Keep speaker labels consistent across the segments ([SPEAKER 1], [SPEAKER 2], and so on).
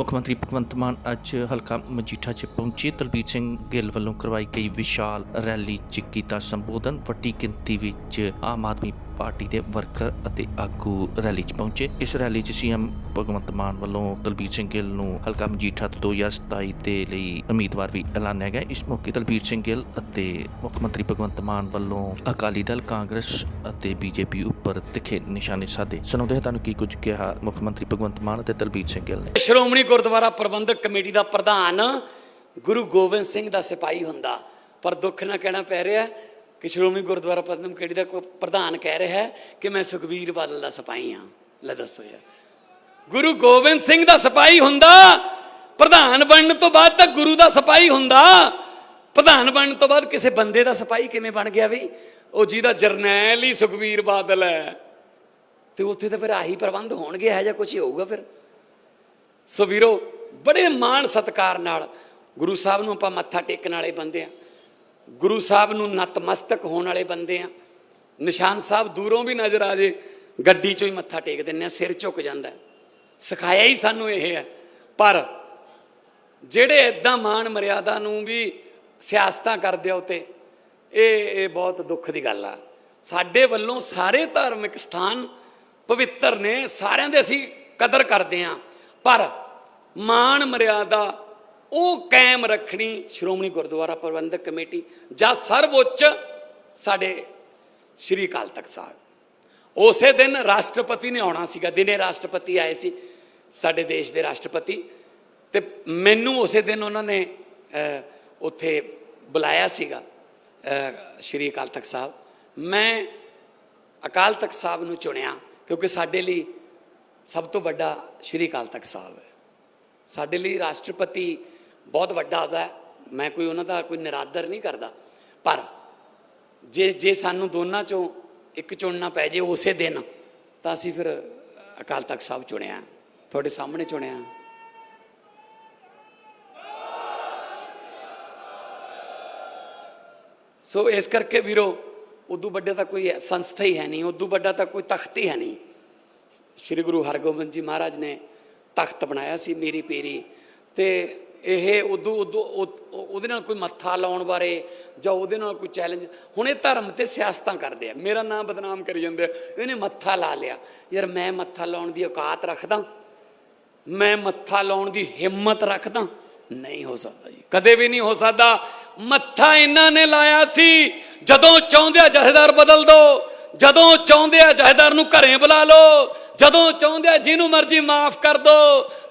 [SPEAKER 1] ਮੁੱਖ ਮੰਤਰੀ ਭਗਵੰਤ ਮਾਨ ਅੱਜ ਹਲਕਾ ਮਜੀਠਾ 'ਚ ਪਹੁੰਚੇ। ਦਲਬੀਰ ਸਿੰਘ ਗਿੱਲ ਵੱਲੋਂ ਕਰਵਾਈ ਗਈ ਵਿਸ਼ਾਲ ਰੈਲੀ 'ਚ ਕੀਤਾ ਸੰਬੋਧਨ। ਵੱਡੀ ਗਿਣਤੀ ਵਿੱਚ ਆਮ ਆਦਮੀ ਪਾਰਟੀ ਦੇ ਵਰਕਰ ਅਤੇ ਆਗੂ ਰੈਲੀ 'ਚ ਪਹੁੰਚੇ। ਇਸ ਰੈਲੀ 'ਚ ਸੀਐਮ ਭਗਵੰਤ ਮਾਨ ਵੱਲੋਂ ਦਲਬੀਰ ਸਿੰਘ ਗਿੱਲ ਨੂੰ ਹਲਕਾ ਮਜੀਠਾ ਤੋਂ 2027 ਦੇ ਲਈ ਉਮੀਦਵਾਰ ਵੀ ਐਲਾਨਿਆ ਗਿਆ। ਇਸ ਮੌਕੇ ਦਲਬੀਰ ਸਿੰਘ ਗਿੱਲ ਅਤੇ ਮੁੱਖ ਮੰਤਰੀ ਭਗਵੰਤ ਮਾਨ ਵੱਲੋਂ ਅਕਾਲੀ ਦਲ, ਕਾਂਗਰਸ ਅਤੇ ਬੀਜੇਪੀ ਉੱਪਰ ਤਿੱਖੇ ਨਿਸ਼ਾਨੇ ਸਾਧੇ। ਸੁਣਾਉਂਦੇ ਹਾਂ ਤੁਹਾਨੂੰ ਕੀ ਕੁਝ ਕਿਹਾ ਮੁੱਖ ਮੰਤਰੀ ਭਗਵੰਤ ਮਾਨ ਅਤੇ ਦਲਬੀਰ ਸਿੰਘ ਗਿੱਲ ਨੇ।
[SPEAKER 2] ਸ਼੍ਰੋਮਣੀ ਗੁਰਦੁਆਰਾ ਪ੍ਰਬੰਧਕ ਕਮੇਟੀ ਦਾ ਪ੍ਰਧਾਨ ਗੁਰੂ ਗੋਬਿੰਦ ਸਿੰਘ ਦਾ ਸਿਪਾਹੀ ਹੁੰਦਾ। ਪਰ ਦੁੱਖ ਨਾਲ ਕਹਿਣਾ ਪੈ ਰਿਹਾ। ਕਿ ਸ਼੍ਰੋਮਣੀ ਗੁਰਦੁਆਰਾ ਪ੍ਰਬੰਧਕ ਕਮੇਟੀ ਦਾ ਕੋਈ ਪ੍ਰਧਾਨ ਕਹਿ ਰਿਹਾ ਹੈ ਕਿ ਮੈਂ ਸੁਖਬੀਰ ਬਾਦਲ ਦਾ ਸਿਪਾਹੀ ਹਾਂ। ਲੈ ਦੱਸੋ ਯਾਰ। ਗੁਰੂ ਗੋਬਿੰਦ ਸਿੰਘ ਦਾ ਸਿਪਾਹੀ ਹੁੰਦਾ, ਪ੍ਰਧਾਨ ਬਣਨ ਤੋਂ ਬਾਅਦ ਤਾਂ ਗੁਰੂ ਦਾ ਸਿਪਾਹੀ ਹੁੰਦਾ। ਪ੍ਰਧਾਨ ਬਣਨ ਤੋਂ ਬਾਅਦ ਕਿਸੇ ਬੰਦੇ ਦਾ ਸਿਪਾਹੀ ਕਿਵੇਂ ਬਣ ਗਿਆ ਵੀ? ਉਹ ਜਿਹਦਾ ਜਰਨੈਲ ਹੀ ਸੁਖਬੀਰ ਬਾਦਲ ਹੈ। ਤੇ ਉੱਥੇ ਤਾਂ ਫਿਰ ਆਹੀ ਪ੍ਰਬੰਧ ਹੋਣਗੇ, ਇਹ ਜਾਂ ਕੁਝ ਹੋਊਗਾ ਫਿਰ। ਸੋ ਵੀਰੋ, ਬੜੇ ਮਾਣ ਸਤਕਾਰ ਨਾਲ ਗੁਰੂ ਸਾਹਿਬ ਨੂੰ ਆਪਾਂ ਮੱਥਾ ਟੇਕਣ ਵਾਲੇ ਬੰਦੇ ਆ ਗੁਰੂ ਸਾਹਿਬ ਨੂੰ ਨਤਮਸਤਕ ਹੋਣ ਵਾਲੇ ਬੰਦੇ ਆ। ਨਿਸ਼ਾਨ ਸਾਹਿਬ ਦੂਰੋਂ ਵੀ ਨਜ਼ਰ ਆ ਜੇ, ਗੱਡੀ ਚੋਂ ਹੀ ਮੱਥਾ ਟੇਕ ਦਿੰਨੇ ਆ, ਸਿਰ ਝੁਕ ਜਾਂਦਾ ਸਿਖਾਇਆ ਹੀ ਸਾਨੂੰ ਇਹ ਹੈ। ਪਰ ਜਿਹੜੇ ਇਦਾਂ ਮਾਣ ਮਰਿਆਦਾ ਨੂੰ ਵੀ ਸਿਆਸਤਾਂ ਕਰਦੇ ਆ ਉਤੇ, ਇਹ ਇਹ ਬਹੁਤ ਦੁੱਖ ਦੀ ਗੱਲ ਆ। ਸਾਡੇ ਵੱਲੋਂ ਸਾਰੇ ਧਾਰਮਿਕ ਸਥਾਨ ਪਵਿੱਤਰ ਨੇ, ਸਾਰਿਆਂ ਦੇ ਅਸੀਂ ਕਦਰ ਕਰਦੇ ਆ। ਪਰ ਮਾਣ ਮਰਿਆਦਾ ਉਹ ਕਾਇਮ ਰੱਖਣੀ ਸ਼੍ਰੋਮਣੀ ਗੁਰਦੁਆਰਾ ਪ੍ਰਬੰਧਕ ਕਮੇਟੀ ਜਾਂ ਸਰਵਉੱਚ ਸਾਡੇ ਸ਼੍ਰੀ ਅਕਾਲ ਤਖਤ ਸਾਹਿਬ। ਉਸੇ ਦਿਨ ਰਾਸ਼ਟਰਪਤੀ ਨੇ ਆਉਣਾ ਸੀਗਾ, ਦਿਨੇ ਰਾਸ਼ਟਰਪਤੀ ਆਏ ਸੀ, ਸਾਡੇ ਦੇਸ਼ ਦੇ ਰਾਸ਼ਟਰਪਤੀ। ਤੇ ਮੈਨੂੰ ਉਸੇ ਦਿਨ ਉਹਨਾਂ ਨੇ ਉੱਥੇ ਬੁਲਾਇਆ ਸੀਗਾ ਸ਼੍ਰੀ ਅਕਾਲ ਤਖਤ ਸਾਹਿਬ। ਮੈਂ ਅਕਾਲ ਤਖਤ ਸਾਹਿਬ ਨੂੰ ਚੁਣਿਆ ਕਿਉਂਕਿ ਸਾਡੇ ਲਈ ਸਭ ਤੋਂ ਵੱਡਾ ਸ਼੍ਰੀ ਅਕਾਲ ਤਖਤ ਸਾਹਿਬ ਹੈ। ਸਾਡੇ ਲਈ ਰਾਸ਼ਟਰਪਤੀ ਬਹੁਤ ਵੱਡਾ ਹੁੰਦਾ ਹੈ। ਮੈਂ ਕੋਈ ਉਹਨਾਂ ਦਾ ਕੋਈ ਨਿਰਾਦਰ ਨਹੀਂ ਕਰਦਾ। ਪਰ ਜੇ ਜੇ ਸਾਨੂੰ ਦੋਨਾਂ ਚੋਂ ਇੱਕ ਚੁਣਨਾ ਪੈ ਜੇ ਉਸੇ ਦਿਨ, ਤਾਂ ਅਸੀਂ ਫਿਰ ਅਕਾਲ ਤਖਤ ਸਾਹਿਬ ਚੁਣਿਆ। ਤੁਹਾਡੇ ਸਾਹਮਣੇ ਚੁਣਿਆ। ਸੋ ਇਸ ਕਰਕੇ ਵੀਰੋ, ਉਦੋਂ ਵੱਡੇ ਤਾਂ ਕੋਈ ਸੰਸਥਾ ਹੀ ਹੈ ਨਹੀਂ, ਉਦੋਂ ਵੱਡਾ ਤਾਂ ਕੋਈ ਤਖਤ ਹੀ ਹੈ ਨਹੀਂ। ਸ਼੍ਰੀ ਗੁਰੂ ਹਰਗੋਬਿੰਦ ਜੀ ਮਹਾਰਾਜ ਨੇ ਤਖਤ ਬਣਾਇਆ ਸੀ ਮੇਰੀ ਪੀਰੀ। ਤੇ ਇਹ ਉਦੋਂ ਉਦੋਂ ਉਹਦੇ ਨਾਲ ਕੋਈ ਮੱਥਾ ਲਾਉਣ ਬਾਰੇ ਜਾਂ ਉਹਦੇ ਨਾਲ ਕੋਈ ਚੈਲੰਜ ਹੁਣ ਇਹ ਧਰਮ ਤੇ ਸਿਆਸਤਾਂ ਕਰਦੇ ਆ। ਮੇਰਾ ਨਾਮ ਬਦਨਾਮ ਕਰੀ ਜਾਂਦੇ ਆ। ਇਹਨੇ ਮੱਥਾ ਲਾ ਲਿਆ। ਯਾਰ ਮੈਂ ਮੱਥਾ ਲਾਉਣ ਦੀ ਔਕਾਤ ਰੱਖਦਾ। ਮੈਂ ਮੱਥਾ ਲਾਉਣ ਦੀ ਹਿੰਮਤ ਰੱਖਦਾ। ਨਹੀਂ ਹੋ ਸਕਦਾ ਜੀ। ਕਦੇ ਵੀ ਨਹੀਂ ਹੋ ਸਕਦਾ। ਮੱਥਾ ਇਹਨਾਂ ਨੇ ਲਾਇਆ ਸੀ। ਜਦੋਂ ਚਾਹੁੰਦੇ ਆ ਜਥੇਦਾਰ ਬਦਲ ਦੋ। ਜਦੋਂ ਚਾਹੁੰਦੇ ਆ ਜਥੇਦਾਰ ਨੂੰ ਘਰੇ ਬੁਲਾ ਲਓ। ਜਦੋਂ ਚਾਹੁੰਦੇ ਆ ਜਿਹਨੂੰ ਮਰਜ਼ੀ ਮਾਫ ਕਰ ਦੋ,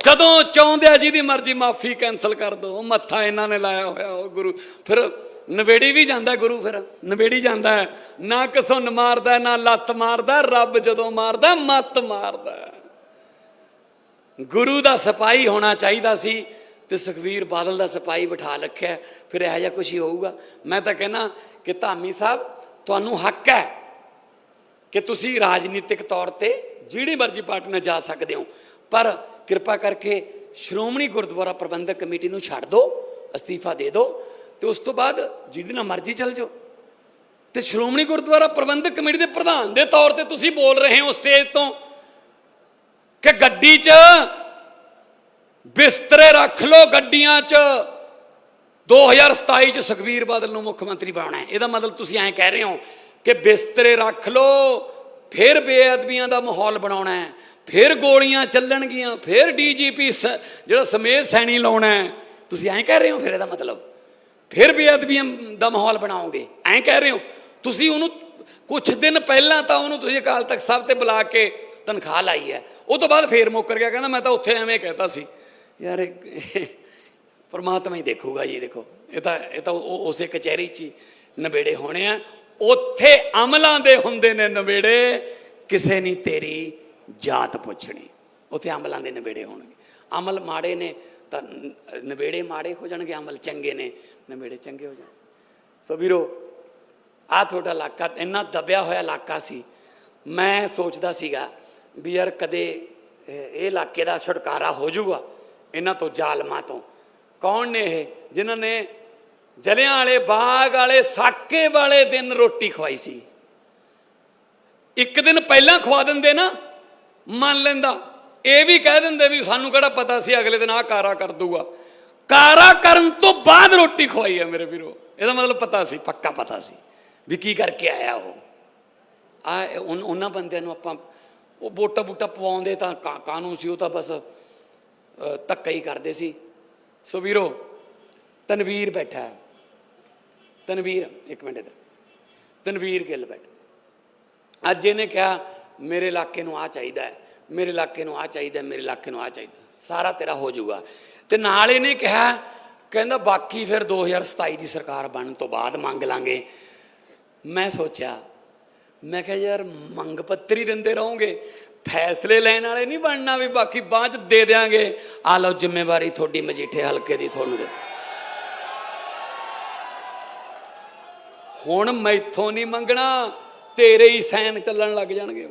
[SPEAKER 2] ਜਦੋਂ ਚਾਹੁੰਦੇ ਆ ਜਿਹਦੀ ਮਰਜ਼ੀ ਮਾਫੀ ਕੈਨਸਲ ਕਰ ਦੋ ਮੱਥਾ ਇਹਨਾਂ ਨੇ ਲਾਇਆ ਹੋਇਆ, ਉਹ ਗੁਰੂ, ਫਿਰ ਨਵੇੜੀ ਵੀ ਜਾਂਦਾ ਗੁਰੂ ਫਿਰ ਨਵੇੜੀ ਜਾਂਦਾ ਹੈ। ਨਾ ਕਸੁੰਨ ਮਾਰਦਾ, ਨਾ ਲੱਤ ਮਾਰਦਾ, ਰੱਬ ਜਦੋਂ ਮਾਰਦਾ, ਮੱਤ ਮਾਰਦਾ ਗੁਰੂ ਦਾ ਸਿਪਾਹੀ ਹੋਣਾ ਚਾਹੀਦਾ ਸੀ ਤੇ ਸੁਖਵੀਰ ਬਾਦਲ ਦਾ ਸਿਪਾਹੀ ਬਿਠਾ ਰੱਖਿਆ, ਫਿਰ ਇਹੋ ਜਿਹਾ ਕੁਝ ਹੀ ਹੋਊਗਾ ਮੈਂ ਤਾਂ ਕਹਿੰਦਾ ਕਿ ਧਾਮੀ ਸਾਹਿਬ, ਤੁਹਾਨੂੰ ਹੱਕ ਹੈ ਕਿ ਤੁਸੀਂ ਰਾਜਨੀਤਿਕ ਤੌਰ ਤੇ ਜਿਹੜੀ ਮਰਜ਼ੀ ਪਾਰਟੀ ਨਾਲ ਜਾ ਸਕਦੇ ਹੋ। ਪਰ ਕਿਰਪਾ ਕਰਕੇ ਸ਼੍ਰੋਮਣੀ ਗੁਰਦੁਆਰਾ ਪ੍ਰਬੰਧਕ ਕਮੇਟੀ ਨੂੰ ਛੱਡ ਦਿਓ ਅਸਤੀਫਾ ਦੇ ਦਿਓ ਤੇ ਉਸ ਤੋਂ ਬਾਅਦ ਜਿਹਦੇ ਨਾਲ ਮਰਜ਼ੀ ਚੱਲ ਜਾਓ। ਤੇ ਸ਼੍ਰੋਮਣੀ ਗੁਰਦੁਆਰਾ ਪ੍ਰਬੰਧਕ ਕਮੇਟੀ ਦੇ ਪ੍ਰਧਾਨ ਦੇ ਤੌਰ ਤੇ ਤੁਸੀਂ ਬੋਲ ਰਹੇ ਹੋ ਸਟੇਜ ਤੋਂ ਕਿ ਗੱਡੀ 'ਚ ਬਿਸਤਰੇ ਰੱਖ ਲਓ ਗੱਡੀਆਂ 'ਚ। 2027 'ਚ ਸੁਖਬੀਰ ਬਾਦਲ ਨੂੰ ਮੁੱਖ ਮੰਤਰੀ ਬਣਾਉਣਾ ਹੈ। ਇਹਦਾ ਮਤਲਬ ਤੁਸੀਂ ਐਂ ਕਹਿ ਰਹੇ ਹੋ ਕਿ ਬਿਸਤਰੇ ਰੱਖ ਲਓ ਫਿਰ ਬੇਅਦਬੀਆਂ ਦਾ ਮਾਹੌਲ ਬਣਾਉਣਾ ਹੈ, ਫਿਰ ਗੋਲੀਆਂ ਚੱਲਣਗੀਆਂ, ਫਿਰ ਡੀਜੀਪੀ ਜਿਹੜਾ ਸਮੇਤ ਸੈਣੀ ਲਾਉਣਾ ਹੈ। ਤੁਸੀਂ ਐਂ ਕਹਿ ਰਹੇ ਹੋ ਫਿਰ ਇਹਦਾ ਮਤਲਬ? ਫਿਰ ਬੇਅਦਬੀਆਂ ਦਾ ਮਾਹੌਲ ਬਣਾਓਗੇ, ਐਂ ਕਹਿ ਰਹੇ ਹੋ? ਤੁਸੀਂ ਉਹਨੂੰ ਕੁਝ ਦਿਨ ਪਹਿਲਾਂ ਤਾਂ ਉਹਨੂੰ ਤੁਸੀਂ ਅਕਾਲ ਤਖਤ ਸਾਹਿਬ ਤੇ ਬੁਲਾ ਕੇ ਤਨਖਾਹ ਲਾਈ ਹੈ। ਉਹ ਤੋਂ ਬਾਅਦ ਫੇਰ ਮੁੱਕਰ ਗਿਆ, ਕਹਿੰਦਾ ਮੈਂ ਤਾਂ ਉੱਥੇ ਐਵੇਂ ਕਹਿਤਾ ਸੀ। ਯਾਰ ਪਰਮਾਤਮਾ ਹੀ ਦੇਖੂਗਾ ਜੀ, ਦੇਖੋ। ਇਹ ਤਾਂ ਇਹ ਤਾਂ ਉਹ, ਉਸੇ ਕਚਹਿਰੀ 'ਚ ਹੀ ਨਵੇੜੇ ਹੋਣੇ ਆ। ਉੱਥੇ ਅਮਲਾਂ ਦੇ ਹੁੰਦੇ ਨੇ ਨਵੇੜੇ, ਕਿਸੇ ਨਹੀਂ ਤੇਰੀ ਜਾਤ ਪੁੱਛਣੀ। ਉੱਥੇ ਅਮਲਾਂ ਦੇ ਨਵੇੜੇ ਹੋਣਗੇ। ਅਮਲ ਮਾੜੇ ਨੇ ਤਾਂ ਨ- ਨਵੇੜੇ ਮਾੜੇ ਹੋ ਜਾਣਗੇ, ਅਮਲ ਚੰਗੇ ਨੇ, ਨਵੇੜੇ ਚੰਗੇ ਹੋ ਜਾਣ ਸੋ ਵੀਰੋ ਆ ਤੁਹਾਡਾ ਇਲਾਕਾ, ਇੰਨਾ ਦਬਿਆ ਹੋਇਆ ਇਲਾਕਾ ਸੀ। ਮੈਂ ਸੋਚਦਾ ਸੀਗਾ ਵੀ ਯਾਰ ਕਦੇ ਇਹ ਇਹ ਇਲਾਕੇ ਦਾ ਛੁਟਕਾਰਾ ਹੋ ਜਾਊਗਾ, ਇਹਨਾਂ ਤੋਂ ਜ਼ਾਲਮਾਂ ਤੋਂ। ਕੌਣ ਨੇ ਇਹ? ਜਿਨ੍ਹਾਂ ਨੇ ਜਲਿਆਂ ਵਾਲੇ ਬਾਗ ਵਾਲੇ, ਸਾਕੇ ਵਾਲੇ ਦਿਨ ਰੋਟੀ ਖਵਾਈ ਸੀ। ਇੱਕ ਦਿਨ ਪਹਿਲਾਂ ਖਵਾ ਦਿੰਦੇ ਨਾ, ਮੰਨ ਲੈਂਦਾ। ਇਹ ਵੀ ਕਹਿ ਦਿੰਦੇ ਵੀ ਸਾਨੂੰ ਕਿਹੜਾ ਪਤਾ ਸੀ ਅਗਲੇ ਦਿਨ ਆਹ ਕਾਰਾ ਕਰ ਦੂਗਾ। ਕਾਰਾ ਕਰਨ ਤੋਂ ਬਾਅਦ ਰੋਟੀ ਖਵਾਈ ਹੈ ਮੇਰੇ ਵੀਰੋ। ਇਹਦਾ ਮਤਲਬ ਪਤਾ ਸੀ, ਪੱਕਾ ਪਤਾ ਸੀ ਵੀ ਕੀ ਕਰਕੇ ਆਇਆ ਉਹ। ਆ, ਉਨ- ਉਹਨਾਂ ਬੰਦਿਆਂ ਨੂੰ ਆਪਾਂ ਉਹ ਵੋਟਾ ਬੂਟਾ ਪਵਾਉਂਦੇ ਤਾਂ ਕਾ- ਕਾਨੂੰਨ ਸੀ, ਉਹ ਤਾਂ ਬਸ ਧੱਕਾ ਹੀ ਕਰਦੇ ਸੀ। ਸੋ ਵੀਰੋ, ਤਨਵੀਰ ਬੈਠਾ ਹੈ। ਤਨਵੀਰ, ਇੱਕ ਮਿੰਟ ਇੱਧਰ। ਤਨਵੀਰ ਗਿੱਲ ਬੈਠ। ਅੱਜ ਇਹਨੇ ਕਿਹਾ, ਮੇਰੇ ਇਲਾਕੇ ਨੂੰ ਆ ਚਾਹੀਦਾ ਹੈ, ਮੇਰੇ ਇਲਾਕੇ ਨੂੰ ਆ ਚਾਹੀਦਾ ਮੇਰੇ ਇਲਾਕੇ ਨੂੰ ਆ ਚਾਹੀਦਾ ਸਾਰਾ ਤੇਰਾ ਹੋ ਜਾਊਗਾ। ਤੇ ਨਾਲ ਇਹਨੇ ਕਿਹਾ, ਕਹਿੰਦਾ, ਬਾਕੀ ਫਿਰ 2027 ਦੀ ਸਰਕਾਰ ਬਣਨ ਤੋਂ ਬਾਅਦ ਮੰਗ ਲਾਂਗੇ। ਮੈਂ ਸੋਚਿਆ, ਮੈਂ ਕਿਹਾ, ਯਾਰ, ਮੰਗ ਪੱਤਰੀ ਦਿੰਦੇ ਰਹੋਗੇ। ਫੈਸਲੇ ਲੈਣ ਵਾਲੇ ਨਹੀਂ ਬਣਨਾ ਵੀ ਬਾਕੀ ਬਾਅਦ ਚ ਦੇ ਦੇਾਂਗੇ ਆ ਲਓ, ਜ਼ਿੰਮੇਵਾਰੀ ਤੁਹਾਡੀ, ਮਜੀਠੇ ਹਲਕੇ ਦੀ, ਤੁਹਾਨੂੰ ਦੇ ਹੁਣ ਮੈਥੋਂ ਨਹੀਂ ਮੰਗਣਾ, ਤੇਰੇ ਹੀ ਸੈਨ ਚੱਲਣ ਲੱਗ ਜਾਣਗੇ।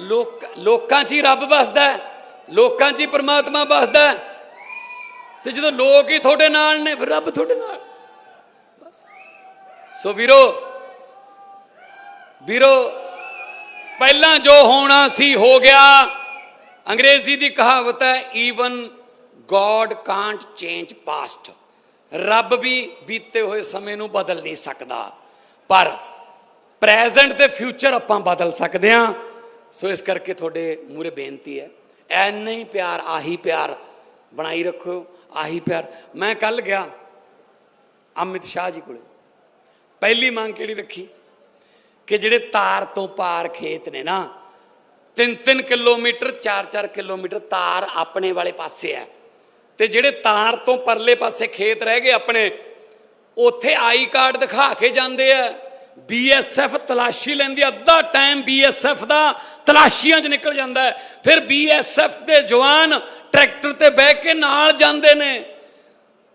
[SPEAKER 2] ਲੋਕ, ਲੋਕਾਂ 'ਚ ਹੀ ਰੱਬ ਵਸਦਾ ਲੋਕਾਂ 'ਚ ਹੀ ਪ੍ਰਮਾਤਮਾ ਵਸਦਾ ਤੇ ਜਦੋਂ ਲੋਕ ਹੀ ਤੁਹਾਡੇ ਨਾਲ ਨੇ, ਫਿਰ ਰੱਬ ਤੁਹਾਡੇ ਨਾਲ। ਸੋ ਵੀਰੋ ਵੀਰੋ, ਪਹਿਲਾਂ ਜੋ ਹੋਣਾ ਸੀ ਹੋ ਗਿਆ। ਅੰਗਰੇਜ਼ੀ ਦੀ ਕਹਾਵਤ ਹੈ even God can't change past ਰੱਬ ਵੀ ਬੀਤੇ ਹੋਏ ਸਮੇਂ ਨੂੰ ਬਦਲ ਨਹੀਂ ਸਕਦਾ। ਪਰ ਪ੍ਰੈਜ਼ੈਂਟ ਤੇ ਫਿਊਚਰ ਆਪਾਂ ਬਦਲ ਸਕਦੇ ਹਾਂ। ਸੋ ਇਸ ਕਰਕੇ ਤੁਹਾਡੇ ਮੂਰੇ ਬੇਨਤੀ ਹੈ, ਐਨਾ ਹੀ ਪਿਆਰ, ਆਹੀ ਪਿਆਰ ਬਣਾਈ ਰੱਖੋ, ਆਹੀ ਪਿਆਰ। ਮੈਂ ਕੱਲ ਗਿਆ ਅਮਿਤ ਸ਼ਾਹ ਜੀ ਕੋਲੇ। ਪਹਿਲੀ ਮੰਗ ਕਿਹੜੀ ਰੱਖੀ? ਕਿ ਜਿਹੜੇ ਤਾਰ ਤੋਂ ਪਾਰ ਖੇਤ ਨੇ ਨਾ 3-3 ਕਿਲੋਮੀਟਰ 4-4 ਕਿਲੋਮੀਟਰ ਤਾਰ ਆਪਣੇ ਵਾਲੇ ਪਾਸੇ ਹੈ। ਤੇ ਜਿਹੜੇ ਤਾਰ ਤੋਂ ਪਰਲੇ ਪਾਸੇ ਖੇਤ ਰਹਿ ਗਏ ਆਪਣੇ, ਉੱਥੇ ਆਈ ਕਾਰਡ ਦਿਖਾ ਕੇ ਜਾਂਦੇ ਆ। ਬੀਐਸਐਫ ਤਲਾਸ਼ੀ ਲੈਂਦੀ ਅੱਧਾ ਟਾਈਮ ਬੀਐਸਐਫ ਦਾ ਤਲਾਸ਼ੀਆਂ 'ਚ ਨਿਕਲ ਜਾਂਦਾ ਹੈ। ਫਿਰ ਬੀਐਸਐਫ ਦੇ ਜਵਾਨ ਟਰੈਕਟਰ ਤੇ ਬਹਿ ਕੇ ਨਾਲ ਜਾਂਦੇ ਨੇ।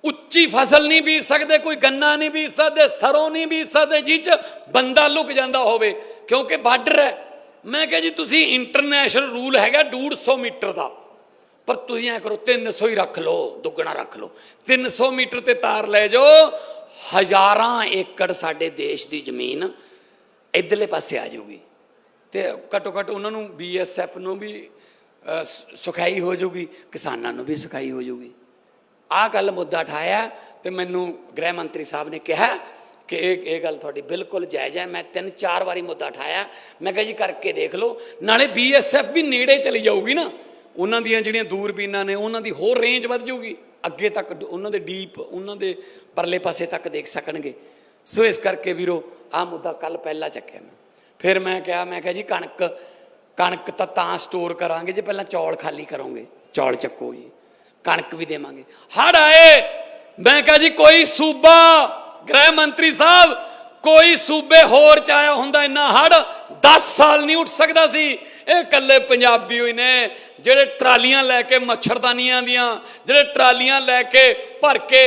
[SPEAKER 2] ਉੱਚੀ ਫਸਲ ਨਹੀਂ ਬੀਜ ਸਕਦੇ, ਕੋਈ ਗੰਨਾ ਨਹੀਂ ਬੀਜ ਸਕਦੇ, ਸਰੋਂ ਨਹੀਂ ਬੀਜ ਸਕਦੇ, ਜਿਹ 'ਚ ਬੰਦਾ ਲੁਕ ਜਾਂਦਾ ਹੋਵੇ, ਕਿਉਂਕਿ ਬਾਰਡਰ ਹੈ। ਮੈਂ ਕਿਹਾ ਜੀ, ਤੁਸੀਂ ਇੰਟਰਨੈਸ਼ਨਲ ਰੂਲ ਹੈਗਾ 150 ਮੀਟਰ ਦਾ। ਪਰ ਤੁਸੀਂ ਐ ਕਰੋ 300 ਹੀ ਰੱਖ ਲਓ ਦੁੱਗਣਾ ਰੱਖ ਲਓ। 300 ਮੀਟਰ ਤੇ ਤਾਰ ਲੈ ਜਾਓ ਹਜ਼ਾਰਾਂ ਏਕੜ ਸਾਡੇ ਦੇਸ਼ ਦੀ ਜ਼ਮੀਨ ਇਧਰਲੇ ਪਾਸੇ ਆ ਜਾਊਗੀ। ਤੇ ਘੱਟੋ ਘੱਟ ਉਹਨਾਂ ਨੂੰ ਬੀਐਸਐਫ ਨੂੰ ਵੀ ਅ, ਸ- ਸੁਖਾਈ ਹੋ ਜਾਊਗੀ ਕਿਸਾਨਾਂ ਨੂੰ ਵੀ ਸੁਖਾਈ ਹੋ ਜਾਊਗੀ। ਆਹ ਗੱਲ ਮੁੱਦਾ ਉਠਾਇਆ ਤੇ ਮੈਨੂੰ ਗ੍ਰਹਿ ਮੰਤਰੀ ਸਾਹਿਬ ਨੇ ਕਿਹਾ ਕਿ ਇਹ ਇਹ ਗੱਲ ਤੁਹਾਡੀ ਬਿਲਕੁਲ ਜਾਇਜ਼ ਹੈ। ਮੈਂ ਤਿੰਨ ਚਾਰ ਵਾਰੀ ਮੁੱਦਾ ਉਠਾਇਆ ਮੈਂ ਕਿਹਾ ਜੀ ਕਰਕੇ ਦੇਖ ਲਓ ਨਾਲੇ ਬੀਐਸਐਫ ਵੀ ਨੇੜੇ ਚਲੀ ਜਾਊਗੀ ਨਾ। ਉਹਨਾਂ ਦੀਆਂ ਜਿਹੜੀਆਂ ਦੂਰਬੀਨਾਂ ਨੇ, ਉਹਨਾਂ ਦੀ ਹੋਰ ਰੇਂਜ ਵੱਧ ਜਾਊਗੀ। ਅੱਗੇ ਤੱਕ ਉਹਨਾਂ ਦੇ ਡੀਪ ਉਹਨਾਂ ਦੇ ਪਰਲੇ ਪਾਸੇ ਤੱਕ ਦੇਖ ਸਕਣਗੇ। ਸੋ ਇਸ ਕਰਕੇ ਵੀਰੋ, ਆਹ ਮੁੱਦਾ ਕੱਲ ਪਹਿਲਾਂ ਚੱਕਿਆ ਮੈਂ। ਫਿਰ ਮੈਂ ਕਿਹਾ ਮੈਂ ਕਿਹਾ ਜੀ, ਕਣਕ ਕਣਕ ਤਾਂ ਤਾਂ ਸਟੋਰ ਕਰਾਂਗੇ, ਜੇ ਪਹਿਲਾਂ ਚੌਲ ਖਾਲੀ ਕਰੋਗੇ। ਚੌਲ ਚੱਕੋ ਜੀ, ਕਣਕ ਵੀ ਦੇਵਾਂਗੇ। ਹੜ ਆਏ! ਮੈਂ ਕਿਹਾ ਜੀ, ਕੋਈ ਸੂਬਾ, ਗ੍ਰਹਿ ਮੰਤਰੀ ਸਾਹਿਬ, ਕੋਈ ਸੂਬੇ ਹੋਰ ਚ ਆਇਆ ਹੁੰਦਾ ਇੰਨਾ ਹੜ 10 ਸਾਲ ਨਹੀਂ ਉੱਠ ਸਕਦਾ ਸੀ। ਇਹ ਇਕੱਲੇ ਪੰਜਾਬੀ ਹੋਈ ਨੇ, ਜਿਹੜੇ ਟਰਾਲੀਆਂ ਲੈ ਕੇ ਮੱਛਰਦਾਨੀਆਂ ਦੀਆਂ, ਜਿਹੜੇ ਟਰਾਲੀਆਂ ਲੈ ਕੇ ਭਰ ਕੇ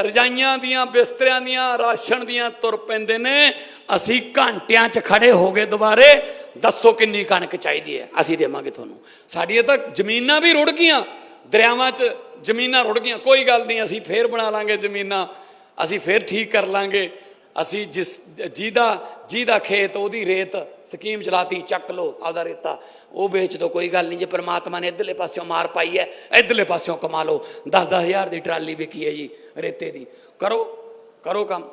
[SPEAKER 2] ਰਜਾਈਆਂ ਦੀਆਂ, ਬਿਸਤਰਿਆਂ ਦੀਆਂ, ਰਾਸ਼ਨ ਦੀਆਂ ਤੁਰ ਪੈਂਦੇ ਨੇ। ਅਸੀਂ ਘੰਟਿਆਂ 'ਚ ਖੜੇ ਹੋ ਗਏ ਦੁਬਾਰੇ। ਦੱਸੋ ਕਿੰਨੀ ਕਣਕ ਚਾਹੀਦੀ ਹੈ? ਅਸੀਂ ਦੇਵਾਂਗੇ ਤੁਹਾਨੂੰ। ਸਾਡੀਆਂ ਤਾਂ ਜ਼ਮੀਨਾਂ ਵੀ ਰੁੜ ਗਈਆਂ। ਦਰਿਆਵਾਂ 'ਚ ਜ਼ਮੀਨਾਂ ਰੁੜ ਗਈਆਂ। ਕੋਈ ਗੱਲ ਨਹੀਂ, ਅਸੀਂ ਫੇਰ ਬਣਾ ਲਾਂਗੇ ਜ਼ਮੀਨਾਂ। ਅਸੀਂ ਫੇਰ ਠੀਕ ਕਰ ਲਾਂਗੇ। ਅਸੀਂ ਜਿਸ, ਜਿਹਦਾ ਜਿਹਦਾ ਖੇਤ, ਉਹਦੀ ਰੇਤ ਸਕੀਮ ਚਲਾਤੀ, ਚੱਕ ਲੋ ਆਪਦਾ ਰੇਤਾ। ਉਹ ਵੇਚ ਦੋ, ਕੋਈ ਗੱਲ ਨਹੀਂ, ਜੇ ਪ੍ਰਮਾਤਮਾ ਨੇ ਇਧਰਲੇ ਪਾਸਿਓਂ ਮਾਰ ਪਾਈ ਹੈ, ਇਧਰਲੇ ਪਾਸਿਓਂ ਕਮਾ ਲਓ। 10 ਹਜ਼ਾਰ ਦੀ ਟਰਾਲੀ ਵਿਕੀ ਹੈ ਜੀ, ਰੇਤੇ ਦੀ। ਕਰੋ ਕਰੋ ਕੰਮ।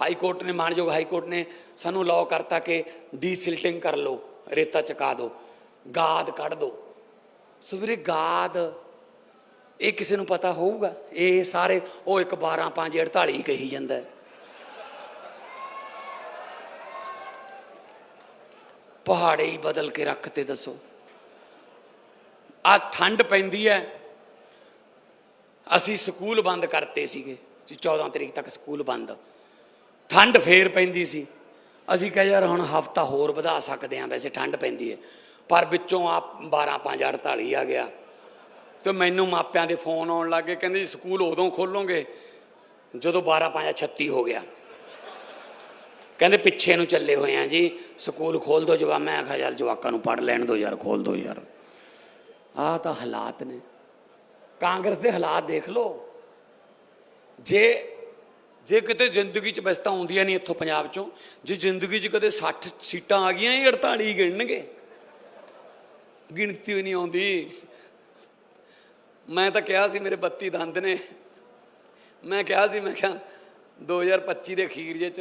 [SPEAKER 2] ਹਾਈ ਕੋਰਟ ਨੇ, ਮਾਨਯੋਗ ਹਾਈ ਕੋਰਟ ਨੇ ਸਾਨੂੰ ਲਾਅ ਕਰਤਾ ਕਿ ਡੀਸਿਲਟਿੰਗ ਕਰ ਲਓ, ਰੇਤਾ ਚਕਾ ਦਿਓ ਗਾਦ ਕੱਢ ਦਿਓ ਸੋ ਵੀਰੇ ਗਾਦ, ਇਹ ਕਿਸੇ ਨੂੰ ਪਤਾ ਹੋਊਗਾ? ਇਹ ਸਾਰੇ, ਉਹ ਇੱਕ 12 5 48 ਕਹੀ ਜਾਂਦਾ ਹੈ। ਪਹਾੜੇ ਹੀ ਬਦਲ ਕੇ ਰੱਖ 'ਤੇ ਦੱਸੋ। ਆ ਠੰਡ ਪੈਂਦੀ ਹੈ। ਅਸੀਂ ਸਕੂਲ ਬੰਦ ਕਰਤੇ ਸੀਗੇ। ਜੀ 14 ਤਰੀਕ ਤੱਕ ਸਕੂਲ ਬੰਦ। ਠੰਡ ਫੇਰ ਪੈਂਦੀ ਸੀ। ਅਸੀਂ ਕਿਹਾ, ਯਾਰ, ਹੁਣ ਹਫਤਾ ਹੋਰ ਵਧਾ ਸਕਦੇ ਹਾਂ। ਵੈਸੇ ਠੰਡ ਪੈਂਦੀ ਹੈ। ਪਰ ਵਿੱਚੋਂ ਆ 12 5 48 ਆ ਗਿਆ। ਤੇ ਮੈਨੂੰ ਮਾਪਿਆਂ ਦੇ ਫੋਨ ਆਉਣ ਲੱਗੇ ਕਹਿੰਦੇ ਜੀ, ਸਕੂਲ ਉਦੋਂ ਖੋਲੋਗੇ। ਜਦੋਂ 12 5 36 ਹੋ ਗਿਆ। ਕਹਿੰਦੇ ਪਿੱਛੇ ਨੂੰ ਚੱਲੇ ਹੋਏ ਆ ਜੀ, ਸਕੂਲ ਖੋਲ ਦੋ ਜਵਾ ਮੈਂ ਆਖਿਆ, ਚੱਲ ਜਵਾਕਾਂ ਨੂੰ ਪੜ ਲੈਣ ਦੋ ਯਾਰ, ਖੋਲ ਦੋ ਯਾਰ। ਆਹ ਤਾਂ ਹਾਲਾਤ ਨੇ। ਕਾਂਗਰਸ ਦੇ ਹਾਲਾਤ ਦੇਖ ਲਓ। ਜੇ ਜੇ ਕਿਤੇ ਜ਼ਿੰਦਗੀ 'ਚ ਵੈਸੇ ਤਾਂ ਆਉਂਦੀਆਂ ਨਹੀਂ ਇੱਥੋਂ ਪੰਜਾਬ 'ਚੋਂ, ਜੇ ਜ਼ਿੰਦਗੀ 'ਚ ਕਦੇ 60 ਸੀਟਾਂ ਆ ਗਈਆਂ, ਇਹ 48 ਗਿਣਨਗੇ। ਗਿਣਤੀ ਵੀ ਨਹੀਂ ਆਉਂਦੀ। ਮੈਂ ਤਾਂ ਕਿਹਾ ਸੀ, ਮੇਰੇ 32 ਦੰਦ ਨੇ। ਮੈਂ ਕਿਹਾ ਸੀ, ਮੈਂ ਕਿਹਾ 2025 ਦੇ ਅਖੀਰ ਜੇ ਚ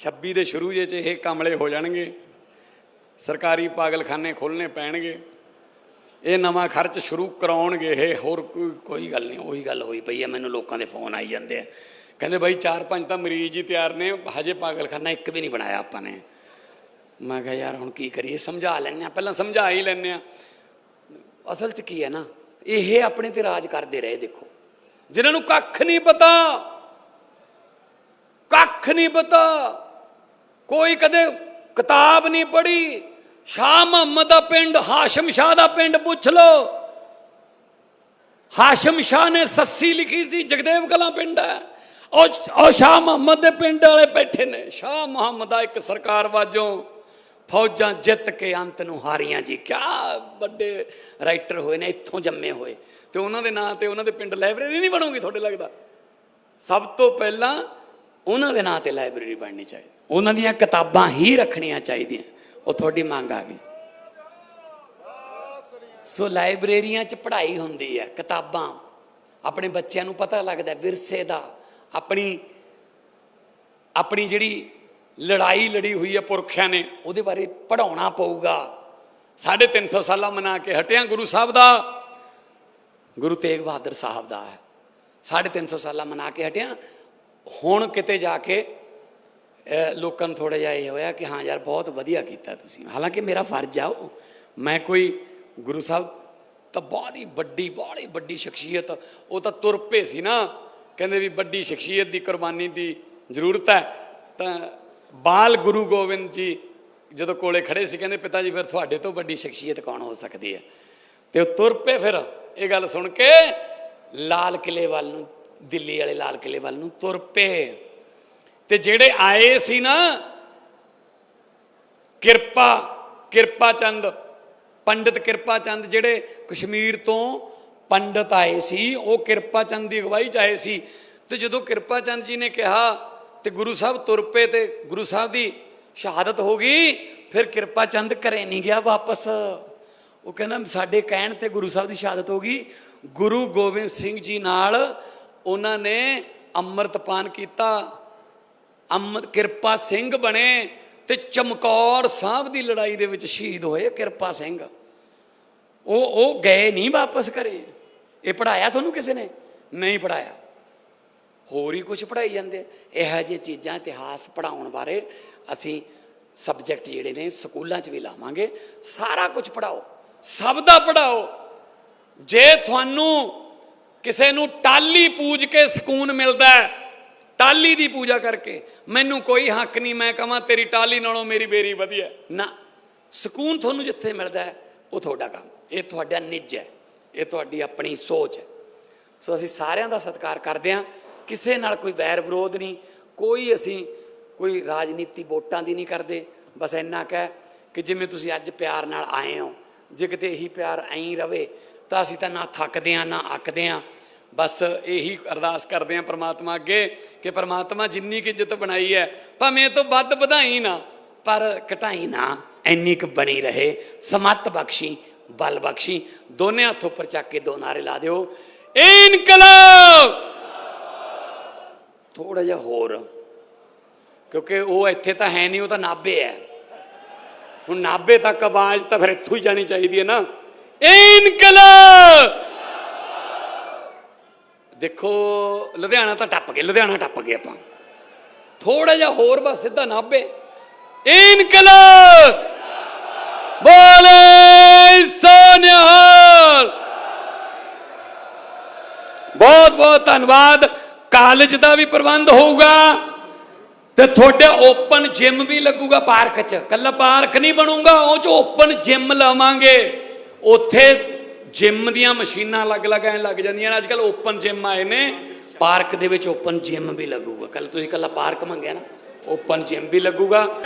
[SPEAKER 2] 26 ਦੇ ਸ਼ੁਰੂ ਜੇ ਚ ਇਹ ਕਮਲੇ ਹੋ ਜਾਣਗੇ, ਸਰਕਾਰੀ ਪਾਗਲਖਾਨੇ ਖੋਲਣੇ ਪੈਣਗੇ, ਇਹ ਨਵਾਂ ਖਰਚ ਸ਼ੁਰੂ ਕਰਾਉਣਗੇ, ਇਹ ਹੋਰ ਕੋਈ ਕੋਈ ਗੱਲ ਨਹੀਂ, ਉਹੀ ਗੱਲ ਹੋਈ ਪਈ ਹੈ, ਮੈਨੂੰ ਲੋਕਾਂ ਦੇ ਫੋਨ ਆਈ ਜਾਂਦੇ ਆ। ਕਹਿੰਦੇ ਬਾਈ ਚਾਰ ਪੰਜ ਤਾਂ ਮਰੀਜ਼ ਹੀ ਤਿਆਰ ਨੇ, ਹਜੇ ਪਾਗਲਖਾਨਾ ਇੱਕ ਵੀ ਨਹੀਂ ਬਣਾਇਆ ਆਪਾਂ ਨੇ। ਮੈਂ ਕਿਹਾ ਯਾਰ ਹੁਣ ਕੀ ਕਰੀਏ, ਸਮਝਾ ਲੈਣੇ ਆ ਪਹਿਲਾਂ ਸਮਝਾ ਹੀ ਲੈਣੇ ਆ ਅਸਲ 'ਚ ਕੀ ਹੈ ਨਾ, ਇਹ ਆਪਣੇ ਤੇ ਰਾਜ ਕਰਦੇ ਰਹੇ, ਦੇਖੋ। ਜਿਨ੍ਹਾਂ ਨੂੰ ਕੱਖ ਨਹੀਂ ਪਤਾ, ਕੱਖ ਨਹੀਂ ਪਤਾ। ਕੋਈ ਕਦੇ ਕਿਤਾਬ ਨਹੀਂ ਪੜ੍ਹੀ? ਸ਼ਾਹ ਮੁਹੰਮਦ ਦਾ ਪਿੰਡ, ਹਾਸ਼ਮ ਸ਼ਾਹ ਦਾ ਪਿੰਡ ਪੁੱਛ ਲਓ। ਹਾਸ਼ਮ ਸ਼ਾਹ ਨੇ ਸੱਸੀ ਲਿਖੀ ਸੀ, ਜਗਦੇਵ ਕਲਾਂ ਪਿੰਡ ਹੈ। ਉਹ ਉਹ ਸ਼ਾਹ ਮੁਹੰਮਦ ਦੇ ਪਿੰਡ ਵਾਲੇ ਬੈਠੇ ਨੇ। ਸ਼ਾਹ ਮੁਹੰਮਦ ਦਾ ਇੱਕ ਸਰਕਾਰ ਵਾਜੋਂ ਫੌਜਾਂ ਜਿੱਤ ਕੇ ਅੰਤ ਨੂੰ ਹਾਰੀਆਂ ਜੀ। ਕਿਆ ਵੱਡੇ ਰਾਈਟਰ ਹੋਏ ਨੇ, ਇੱਥੋਂ ਜੰਮੇ ਹੋਏ। ਤੇ ਉਹਨਾਂ ਦੇ ਨਾਂ ਤੇ ਉਹਨਾਂ ਦੇ ਪਿੰਡ ਲਾਇਬ੍ਰੇਰੀ ਨਹੀਂ ਬਣੂਗੀ, ਤੁਹਾਡੇ ਲੱਗਦਾ? ਸਭ ਤੋਂ ਪਹਿਲਾਂ ਉਹਨਾਂ ਦੇ ਨਾਂ ਤੇ ਲਾਇਬ੍ਰੇਰੀ ਬਣਨੀ ਚਾਹੀਦੀ। ਉਹਨਾਂ ਦੀਆਂ ਕਿਤਾਬਾਂ ਹੀ ਰੱਖਣੀਆਂ ਚਾਹੀਦੀਆਂ। ਉਹ ਤੁਹਾਡੀ ਮੰਗ ਆ ਗਈ। ਸੋ ਲਾਇਬ੍ਰੇਰੀਆਂ 'ਚ ਪੜ੍ਹਾਈ ਹੁੰਦੀ ਹੈ, ਕਿਤਾਬਾਂ। ਆਪਣੇ ਬੱਚਿਆਂ ਨੂੰ ਪਤਾ ਲੱਗਦਾ ਵਿਰਸੇ ਦਾ। ਆਪਣੀ ਆਪਣੀ ਜਿਹੜੀ ਲੜਾਈ ਲੜੀ ਹੋਈ ਹੈ ਪੁਰਖਿਆਂ ਨੇ, ਉਹਦੇ ਬਾਰੇ ਪੜਾਉਣਾ ਪਊਗਾ। 350 ਸਾਲਾਂ ਮਨਾ ਕੇ ਹਟਿਆ ਗੁਰੂ ਸਾਹਿਬ ਦਾ। ਗੁਰੂ ਤੇਗ ਬਹਾਦਰ ਸਾਹਿਬ ਦਾ ਹੈ। 350 ਸਾਲਾਂ ਮਨਾ ਕੇ ਹਟਿਆ। ਹੁਣ ਕਿਤੇ ਜਾ ਕੇ ਲੋਕਾਂ ਨੂੰ ਥੋੜਾ ਜਿਹਾ ਇਹ ਹੋਇਆ ਕਿ ਹਾਂ ਯਾਰ ਬਹੁਤ ਵਧੀਆ ਕੀਤਾ ਤੁਸੀਂ। ਹਾਲਾਂਕਿ ਮੇਰਾ ਫਰਜ਼ ਆ ਉਹ। ਮੈਂ ਕੋਈ ਗੁਰੂ ਸਾਹਿਬ ਤਾਂ ਬਹੁਤ ਹੀ ਵੱਡੀ ਬਹੁਤ ਹੀ ਵੱਡੀ ਸ਼ਖਸੀਅਤ, ਉਹ ਤਾਂ ਤੁਰ ਪਏ ਸੀ ਨਾ। ਕਹਿੰਦੇ ਵੀ ਵੱਡੀ ਸ਼ਖਸੀਅਤ ਦੀ ਕੁਰਬਾਨੀ ਦੀ ਜ਼ਰੂਰਤ ਹੈ। ਤਾਂ ਬਾਲ ਗੁਰੂ ਗੋਬਿੰਦ ਜੀ ਜਦੋਂ ਕੋਲੇ ਖੜੇ ਸੀ, ਕਹਿੰਦੇ ਪਿਤਾ ਜੀ, ਫਿਰ ਤੁਹਾਡੇ ਤੋਂ ਵੱਡੀ ਸ਼ਖਸੀਅਤ ਕੌਣ ਹੋ ਸਕਦੀ ਹੈ? ਤੇ ਉਹ ਤੁਰ ਪਏ ਫਿਰ। ਇਹ ਗੱਲ ਸੁਣ ਕੇ ਲਾਲ ਕਿਲੇ ਵੱਲ ਨੂੰ ਦਿੱਲੀ ਵਾਲੇ ਲਾਲ ਕਿਲੇ ਵੱਲ ਨੂੰ ਤੁਰ ਪਏ। ਤੇ ਜਿਹੜੇ ਆਏ ਸੀ ਨਾ, ਕਿਰਪਾ ਕਿਰਪਾ ਚੰਦ ਪੰਡਿਤ ਕਿਰਪਾ ਚੰਦ ਜਿਹੜੇ ਕਸ਼ਮੀਰ ਤੋਂ ਪੰਡਿਤ ਆਏ ਸੀ, ਉਹ ਕਿਰਪਾ ਚੰਦ ਦੀ ਅਗਵਾਈ ਚ ਆਏ ਸੀ। ਤੇ ਜਦੋਂ ਕਿਰਪਾ ਚੰਦ ਜੀ ਨੇ ਕਿਹਾ ਤੇ ਗੁਰੂ ਸਾਹਿਬ ਤੁਰ ਪਏ ਤੇ ਗੁਰੂ ਸਾਹਿਬ ਦੀ ਸ਼ਹਾਦਤ ਹੋ ਗਈ, ਫਿਰ ਕਿਰਪਾ ਚੰਦ ਘਰੇ ਨਹੀਂ ਗਿਆ ਵਾਪਸ। ਉਹ ਕਹਿੰਦਾ, ਸਾਡੇ ਕਹਿਣ ਤੇ ਗੁਰੂ ਸਾਹਿਬ ਦੀ ਸ਼ਹਾਦਤ ਹੋ ਗਈ। ਗੁਰੂ ਗੋਬਿੰਦ ਸਿੰਘ ਜੀ ਨਾਲ ਉਹਨਾਂ ਨੇ ਅੰਮ੍ਰਿਤਪਾਨ ਕੀਤਾ। ਅੰਮ੍ਰਿਤ ਕਿਰਪਾ ਸਿੰਘ ਬਣੇ ਤੇ ਚਮਕੌਰ ਸਾਹਿਬ ਦੀ ਲੜਾਈ ਦੇ ਵਿੱਚ ਸ਼ਹੀਦ ਹੋਏ ਕਿਰਪਾ ਸਿੰਘ। ਉਹ ਉਹ ਗਏ ਨਹੀਂ ਵਾਪਸ ਘਰੇ। ਇਹ ਪੜਾਇਆ ਤੁਹਾਨੂੰ ਕਿਸੇ ਨੇ? ਨਹੀਂ ਪੜਾਇਆ ਹੋਰ ਹੀ ਕੁਝ ਪੜਾਈ ਜਾਂਦੇ ਇਹੋ ਜਿਹੇ ਚੀਜ਼ਾਂ ਇਤਿਹਾਸ ਪੜਾਉਣ ਬਾਰੇ ਅਸੀਂ ਸਬਜੈਕਟ ਜਿਹੜੇ ਨੇ ਸਕੂਲਾਂ 'ਚ ਵੀ ਲਾਵਾਂਗੇ। ਸਾਰਾ ਕੁਝ ਪੜਾਓ ਸਭ ਦਾ ਪੜਾਓ ਜੇ ਤੁਹਾਨੂੰ ਕਿਸੇ ਨੂੰ ਟਾਲੀ ਪੂਜ ਕੇ ਸਕੂਨ ਮਿਲਦਾ ਹੈ ਟਾਲੀ ਦੀ ਪੂਜਾ ਕਰਕੇ। ਮੈਨੂੰ ਕੋਈ ਹੱਕ ਨਹੀਂ, ਮੈਂ ਕਹਾਂ ਤੇਰੀ ਟਾਲੀ ਨਾਲੋਂ ਮੇਰੀ ਬੇਰੀ ਵਧੀਆ ਨਾ, ਸਕੂਨ ਤੁਹਾਨੂੰ ਜਿੱਥੇ ਮਿਲਦਾ ਹੈ, ਉਹ ਤੁਹਾਡਾ ਕੰਮ। ਇਹ ਤੁਹਾਡਾ ਨਿੱਜ ਹੈ, ਇਹ ਤੁਹਾਡੀ ਆਪਣੀ ਸੋਚ ਹੈ। ਸੋ ਅਸੀਂ ਸਾਰਿਆਂ ਦਾ ਸਤਿਕਾਰ ਕਰਦੇ ਹਾਂ। ਕਿਸੇ ਨਾਲ ਕੋਈ ਵੈਰ ਵਿਰੋਧ ਨਹੀਂ, ਕੋਈ ਅਸੀਂ ਕੋਈ ਰਾਜਨੀਤੀ ਵੋਟਾਂ ਦੀ ਨਹੀਂ ਕਰਦੇ। ਬਸ ਇੰਨਾ ਕਹਿ ਕਿ ਜਿਵੇਂ ਤੁਸੀਂ ਅੱਜ ਪਿਆਰ ਨਾਲ ਆਏ ਹੋ, ਜੇ ਕਿਤੇ ਇਹੀ ਪਿਆਰ ਐਂ ਰਵੇ ਤਾਂ ਅਸੀਂ ਤਾਂ ਨਾ ਥੱਕਦੇ ਹਾਂ, ਨਾ ਅੱਕਦੇ ਹਾਂ। ਬਸ ਇਹੀ ਅਰਦਾਸ ਕਰਦੇ ਹਾਂ ਪ੍ਰਮਾਤਮਾ ਅੱਗੇ ਕਿ ਪ੍ਰਮਾਤਮਾ ਜਿੰਨੀ ਕਿ ਇੱਜ਼ਤ ਬਣਾਈ ਹੈ, ਭਾਵੇਂ ਇਹ ਤੋਂ ਵੱਧ ਵਧਾਈ ਨਾ, ਪਰ ਘਟਾਈ ਨਾ, ਇੰਨੀ ਕੁ ਬਣੀ ਰਹੇ, ਸਮਤ ਬਖਸ਼ੀ, ਬਲ ਬਖਸ਼ੀ। ਦੋਨੇ ਹੱਥ ਉੱਪਰ ਚੱਕ ਕੇ ਦੋ ਨਾਰੇ ਲਾ ਦਿਓ। ਇਨਕਲਾਬ! ਥੋੜਾ ਜਿਹਾ ਹੋਰ, ਕਿਉਂਕਿ ਉਹ ਇੱਥੇ ਤਾਂ ਹੈ ਨਹੀਂ, ਉਹ ਤਾਂ ਨਾਬੇ ਹੈ। ਹੁਣ ਨਾਬੇ ਤੱਕ ਆਵਾਜ਼ ਤਾਂ ਫਿਰ ਇੱਥੋਂ ਹੀ ਜਾਣੀ ਚਾਹੀਦੀ ਹੈ ਨਾ। ਇਨਕਲਾਬ! ਦੇਖੋ ਲੁਧਿਆਣਾ ਤਾਂ ਟੱਪ ਗਏ ਲੁਧਿਆਣਾ ਟੱਪ ਗਏ ਆਪਾਂ। ਥੋੜਾ ਜਿਹਾ ਹੋਰ ਬਸ ਸਿੱਧਾ ਨਾਬੇ ਇਨਕਲਾਬ! ਬੋਲੇ ਸੋਨਿਹਾਲ! ਬਹੁਤ ਬਹੁਤ ਧੰਨਵਾਦ। ਕਾਲਜ ਦਾ ਵੀ ਪ੍ਰਬੰਧ ਹੋਊਗਾ ਤੇ ਤੁਹਾਡੇ ਓਪਨ ਜਿਮ ਵੀ ਲੱਗੂਗਾ ਪਾਰਕ 'ਚ। ਕੱਲਾ ਪਾਰਕ ਨਹੀਂ ਬਣੂਗਾ ਉਹ 'ਚ ਓਪਨ ਜਿਮ ਲਾਵਾਂਗੇ। ਉੱਥੇ ਜਿਮ ਦੀਆਂ ਮਸ਼ੀਨਾਂ ਅਲੱਗ-ਅਲੱਗ ਐ ਲੱਗ ਜਾਂਦੀਆਂ ਨੇ। ਅੱਜ ਕੱਲ ਓਪਨ ਜਿਮ ਆਏ ਨੇ। ਪਾਰਕ ਦੇ ਵਿੱਚ ਓਪਨ ਜਿਮ ਵੀ ਲੱਗੂਗਾ। ਕੱਲ ਤੁਸੀਂ ਕੱਲਾ ਪਾਰਕ ਮੰਗਿਆ ਨਾ? ਓਪਨ ਜਿਮ ਵੀ ਲੱਗੂਗਾ।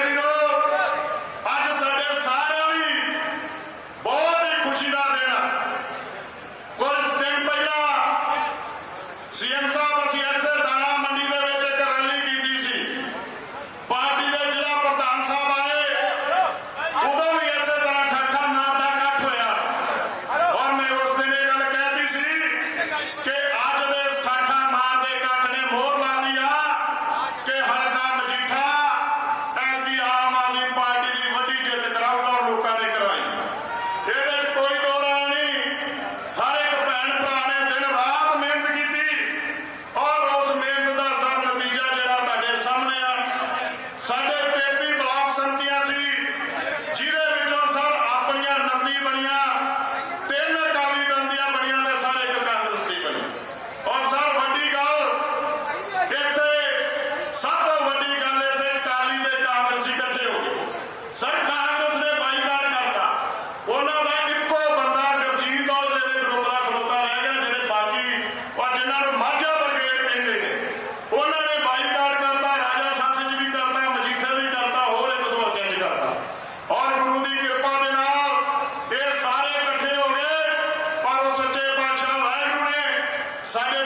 [SPEAKER 3] Simon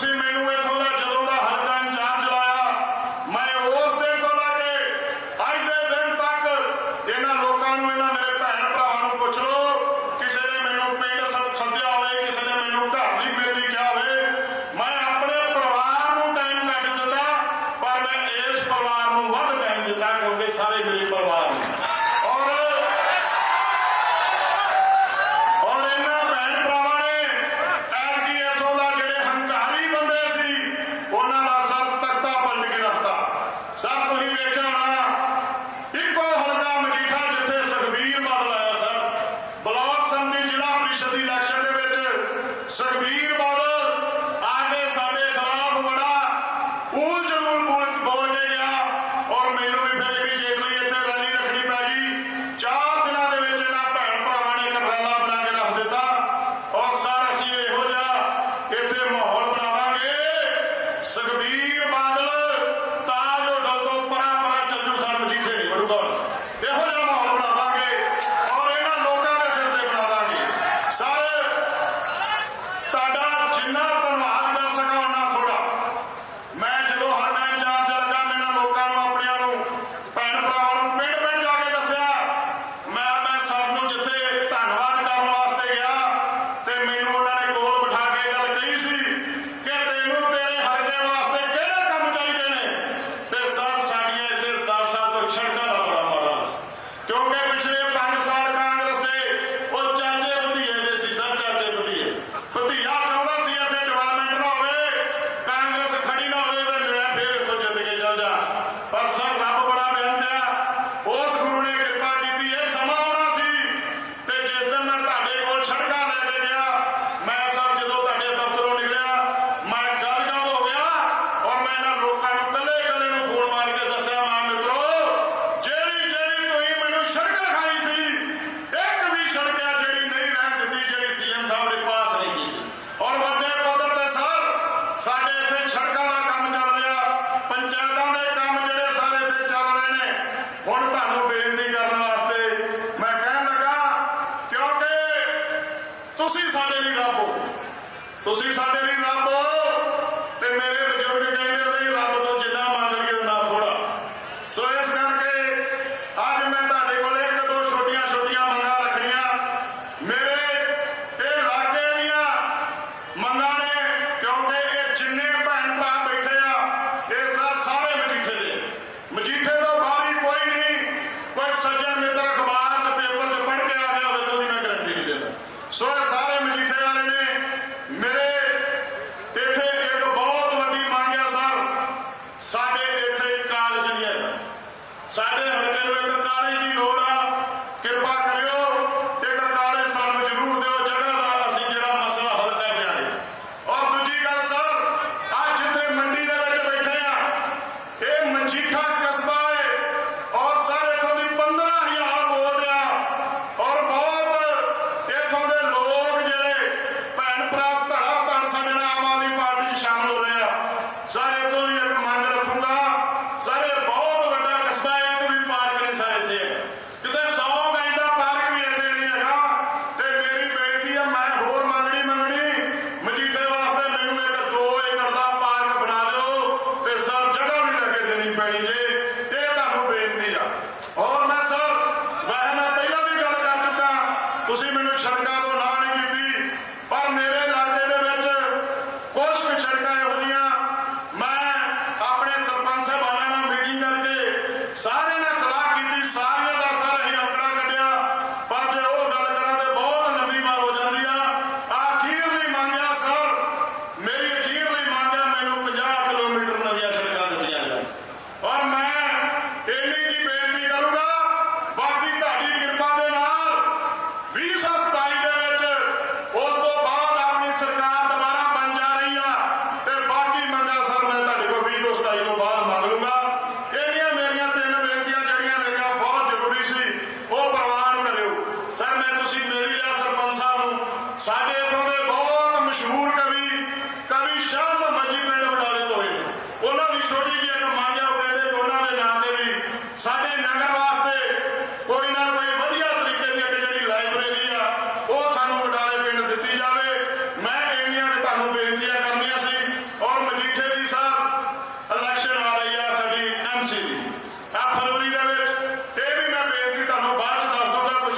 [SPEAKER 3] ਤੁਸੀਂ ਮੈਨੂੰ ਇੱਥੋਂ ਦਾ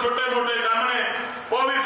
[SPEAKER 3] ਛੋਟੇ ਮੋਟੇ ਕੰਮ ਨੇ ਉਹ ਵੀ